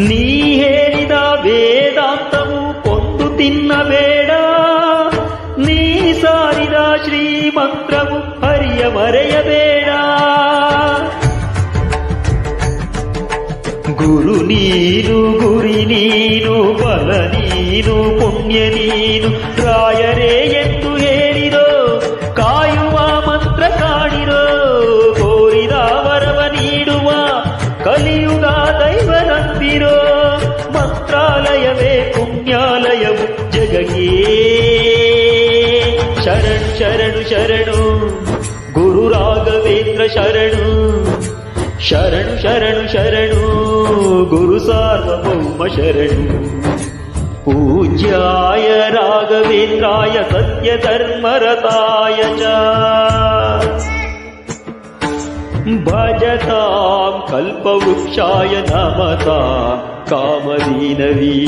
ನೀ ಹೇಳಿದ ವೇದಾಂತವು ಕೊಂಡು ತಿನ್ನಬೇಡ ನೀ ಸಾರಿದ ಶ್ರೀಮಂತ್ರವು ಹರಿಯ ಮರೆಯಬೇಡ ಗುರು ನೀನು ಗುರಿ ನೀನು ಬಲ ನೀನು ಪುಣ್ಯ ನೀನು ರಾಯರೇ ಎಂದು శరణ్ శరణు శరణు. గురు రాఘవేంద్ర శరణు. శరణు శరణు శరణు. గురు సార్వభౌమ శరణు. పూజ్యాయ రాఘవేంద్రాయ సత్యధర్మరతాయ చ. భజతాం కల్పవృక్షాయ నమతాం కామదీనవీ